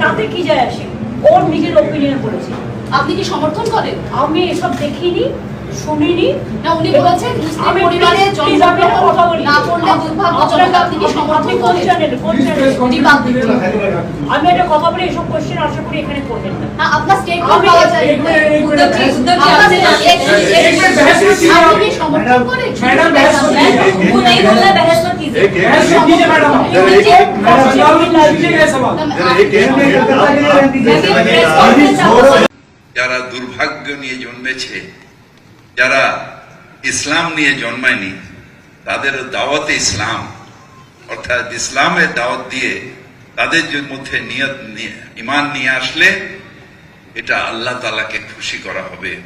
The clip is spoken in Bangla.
তাতে কি যায় আসে? ওর নিজের আপনি কি সমর্থন করেন? আমি এসব দেখিনি শুনিনি। না উনি বলেছেন যারা দুর্ভাগ্য নিয়ে জন্মেছে যারা ইসলাম নিয়ে জন্মায়নি তাদের দাওয়াতে ইসলাম, অর্থাৎ ইসলামের দাওয়াত দিয়ে তাদের মধ্যে নিয়ত নিয়ে- ইমান নিয়ে আসলে এটা আল্লাহ তালাকে খুশি করা হবে।